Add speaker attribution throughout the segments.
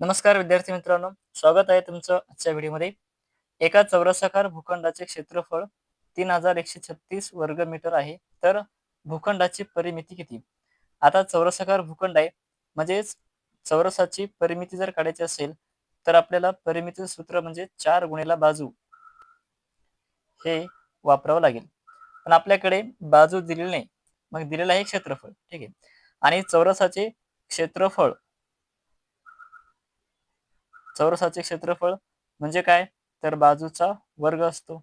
Speaker 1: नमस्कार विद्यार्थी मित्रांनो स्वागत आहे तुमचं आजच्या व्हिडिओमध्ये. एका चौरसाकार भूखंडाचे क्षेत्रफळ तीन हजार एकशे छत्तीस वर्ग मीटर आहे तर भूखंडाची परिमिती किती? आता चौरसाकार भूखंड आहे म्हणजेच चौरसाची परिमिती जर काढायची असेल तर आपल्याला परिमिती सूत्र म्हणजे चार गुणेला बाजू हे वापरावं लागेल. पण आपल्याकडे बाजू दिलेली नाही मग दिलेलं आहे क्षेत्रफळ ठीक आहे. आणि चौरसाचे क्षेत्रफळ चौरसाचे क्षेत्रफळ म्हणजे काय? तर बाजूचा वर्ग असतो.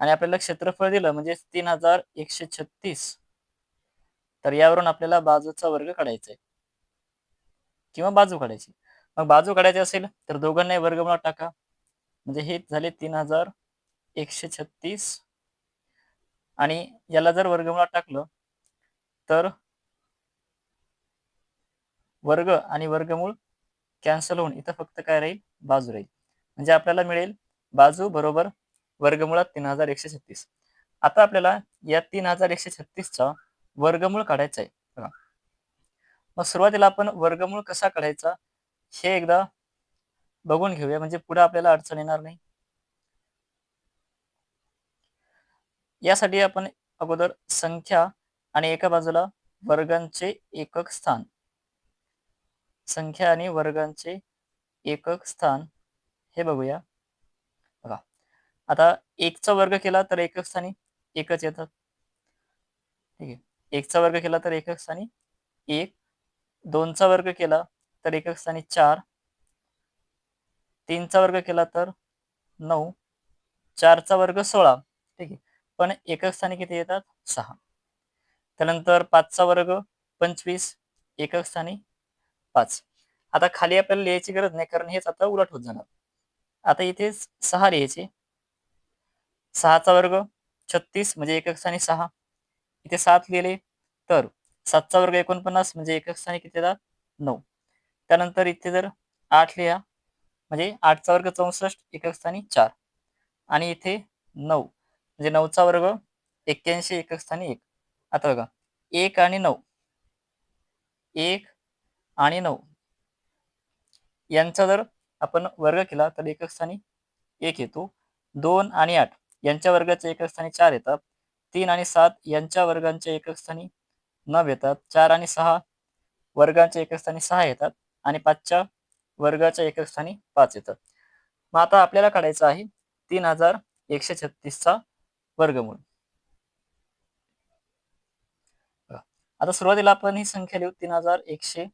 Speaker 1: आणि आपल्याला क्षेत्रफळ दिलं म्हणजे तीन हजार एकशे छत्तीस. तर यावरून आपल्याला बाजूचा वर्ग काढायचा आहे. किंवा बाजू काढायची. मग बाजू काढायची असेल तर दोघांनाही वर्गमुळात टाका. म्हणजे हे झाले तीन हजार एकशे छत्तीस. आणि याला जर वर्गमुळात टाकलं तर वर्ग आणि वर्गमूळ कॅन्सल होऊन इथं फक्त काय राहील? बाजू राहील. म्हणजे आपल्याला मिळेल बाजू बरोबर वर्गमुळात तीन हजार एकशे छत्तीस. आता आपल्याला या तीन हजार एकशे छत्तीसचा वर्गमूळ काढायचा आहे. बघा. मग सुरुवातीला आपण वर्गमूळ कसा काढायचा हे एकदा बघून घेऊया. म्हणजे पुढे आपल्याला अडचण येणार नाही. यासाठी आपण अगोदर संख्या आणि एका बाजूला वर्गांचे एकक स्थान. संख्या आणि वर्गांचे एकक स्थान. हे बघूया. बघा. आता एकचा वर्ग केला तर एकक स्थानी एकच येतात ठीक आहे. एकचा वर्ग केला तर एकक स्थानी एक. दोनचा वर्ग केला तर एकक स्थानी चार. तीनचा वर्ग केला तर नऊ. चारचा वर्ग सोळा. ठीक आहे. पण एकक स्थानी किती येतात? सहा. त्यानंतर पाचचा वर्ग पंचवीस. एकक स्थानी पाच. आता खाली आपल्याला लिहायची गरज नाही कारण हेच आता उलट होत जाणार. आता इथे सहा लिहायचे. सहाचा वर्ग छत्तीस म्हणजे एक स्थानी सहा. इथे सात लिहिले तर सातचा वर्ग एकोणपन्नास म्हणजे एक स्थानी किती येतात नऊ. त्यानंतर इथे जर आठ लिहा म्हणजे आठचा वर्ग चौसष्ट एकक स्थानी चार. आणि इथे नऊ म्हणजे नऊचा वर्ग एक्क्याऐंशी एकक स्थानी एक. आता बघा एक आणि नऊ. एक आणि नऊ. यांचा जर आपण वर्ग केला तर एकक स्थानी एक येतो. दोन आणि आठ यांच्या वर्गाच्या एकक स्थानी चार येतात. तीन आणि सात यांच्या वर्गांच्या एकक स्थानी नऊ येतात. चार आणि सहा वर्गांच्या एकक स्थानी सहा येतात. आणि पाचच्या वर्गाच्या एकक स्थानी पाच येतात. मग आता आपल्याला काढायचं आहे तीन हजार एकशे छत्तीसचा वर्गमूळ. आता सुरुवातीला आपण ही संख्या लिहू. तीन हजार एकशे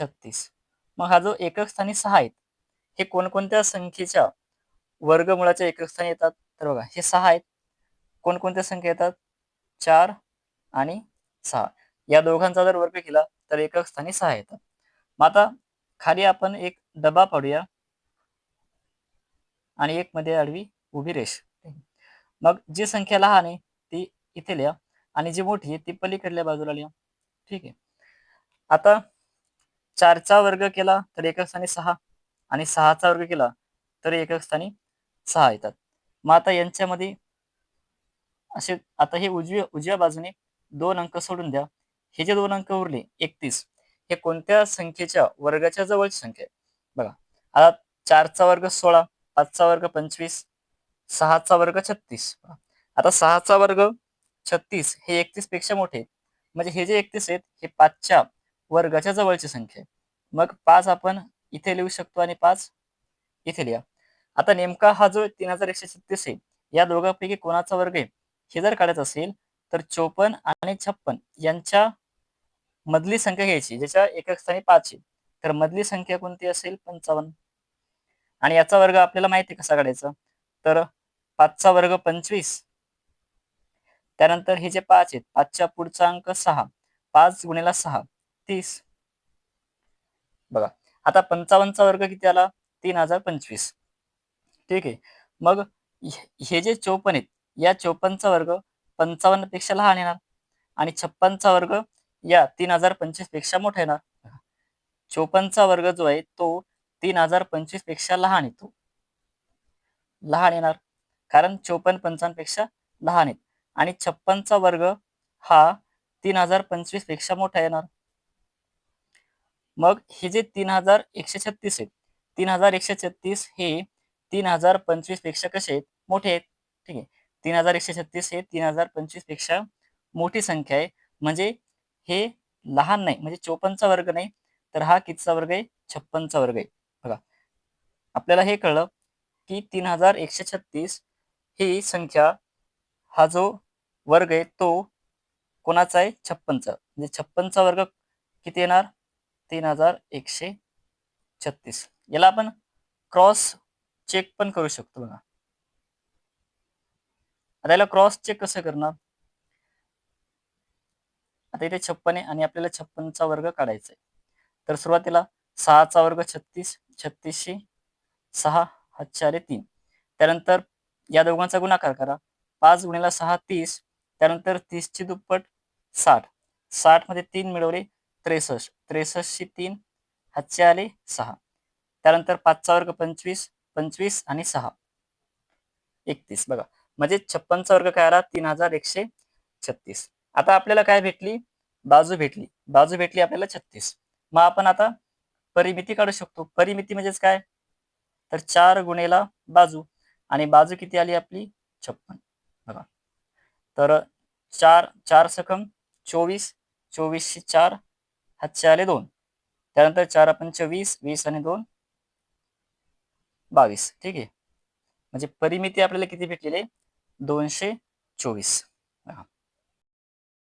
Speaker 1: छत्तीस. मग हा जो एकक स्थानी सहा आहेत हे कोणकोणत्या संख्येच्या वर्गमुळाच्या एकक स्थानी येतात? तर बघा हे सहा आहेत. कोणकोणत्या संख्या येतात? चार आणि सहा. या दोघांचा जर वर्ग केला तर एकक स्थानी सहा येतात. मग आता खाली आपण एक डबा पाडूया. आणि एक मध्ये आडवी उभी रेष. मग जी संख्या लहान आहे ती इथे लिहा. आणि जी मोठी आहे ती पलीकडल्या बाजूला लिहा. ठीक आहे. आता चारचा वर्ग केला तर एकक स्थानी सहा आणि सहाचा वर्ग केला तर एकक स्थानी सहा येतात. मग आता यांच्यामध्ये असे आता हे उजव्या उजव्या बाजूने दोन अंक सोडून द्या. हे जे दोन अंक उरले एकतीस हे कोणत्या संख्येच्या वर्गाच्या जवळची संख्या आहे? बघा आता चारचा वर्ग सोळा पाचचा वर्ग पंचवीस सहाचा वर्ग छत्तीस. आता सहाचा वर्ग छत्तीस हे एकतीसपेक्षा मोठे म्हणजे हे जे एकतीस आहेत हे पाचच्या वर्गाच्या जवळची संख्या आहे. मग पाच आपण इथे लिहू शकतो आणि पाच इथे लिहा. आता नेमका हा जो तीन हजार एकशे छत्तीस आहे या दोघांपैकी कोणाचा वर्ग आहे हे जर काढायचं असेल तर चोपन्न आणि छप्पन यांच्या मधली संख्या घ्यायची ज्याच्या एकक स्थानी पाच आहे. तर मधली संख्या कोणती असेल? पंचावन्न. आणि याचा वर्ग आपल्याला माहिती कसा काढायचा? तर पाचचा वर्ग पंचवीस. त्यानंतर हे जे पाच आहेत पाचच्या पुढचा अंक सहा. पाच गुणिला सहा. तीस. बघा आता पंचावन्नचा वर्ग किती आला? तीन हजार पंचवीस. ठीक आहे. मग हे जे चौपन्न आहेत या चौपन्नचा वर्ग पंचावन्नपेक्षा लहान येणार आणि छप्पनचा वर्ग या तीन हजार पंचवीसपेक्षा मोठा येणार. चौपन्नचा वर्ग जो आहे तो तीन हजार पंचवीसपेक्षा लहान येतो. लहान येणार. कारण चौपन्न पंचावन्नपेक्षा लहान आहेत. आणि छप्पनचा वर्ग हा तीन हजार पंचवीसपेक्षा मोठा येणार. मग हे जे तीन हजार एकशे छत्तीस आहेत तीन हजार एकशे छत्तीस हे तीन हजार पंचवीसपेक्षा कसे आहेत? मोठे आहेत. ठीक आहे. तीन हजार एकशे छत्तीस हे तीन हजार पंचवीसपेक्षा मोठी संख्या आहे. म्हणजे हे लहान नाही म्हणजे चोपन्नचा वर्ग नाही तर हा कितीचा वर्ग आहे? छप्पनचा वर्ग आहे. बघा. आपल्याला हे कळलं की तीन हजार एकशे छत्तीस ही संख्या हा जो वर्ग आहे तो कोणाचा आहे? छप्पनचा. म्हणजे छप्पनचा वर्ग किती येणार? तीन हजार एकशे छत्तीस. याला आपण क्रॉस चेक पण करू शकतो बघा. आता याला क्रॉस चेक कसं करणार? आता इथे छप्पन आहे आणि आपल्याला छप्पनचा वर्ग काढायचा आहे. तर सुरुवातीला सहाचा वर्ग छत्तीस छत्तीसशे सहा हातचे तीन. त्यानंतर या दोघांचा गुणाकार करा. पाच गुणिला सहा तीस. त्यानंतर तीसची दुप्पट साठ. साठमध्ये तीन मिळवले त्रेसष्ट. त्रेसष्टशे तीन हातचे आले सहा. त्यानंतर पाचचा वर्ग पंचवीस पंचवीस आणि सहा. एकतीस. बघा. म्हणजे छप्पनचा वर्ग काय आला? तीन हजार एकशे छत्तीस. आता आपल्याला काय भेटली? बाजू भेटली. बाजू भेटली आपल्याला छत्तीस. मग आपण आता परिमिती काढू शकतो. परिमिती म्हणजेच काय? तर चार गुणेला बाजू. आणि बाजू किती आली आपली? छप्पन. बघा. तर चार चार सकम चोवीस. चोवीसशे चार हातचे आले दोन. त्यानंतर चार पंच वीस वीस आणि दोन. बावीस. ठीक आहे? म्हणजे परिमिती आपल्याला किती भेटलेली आहे? दोनशे चोवीस.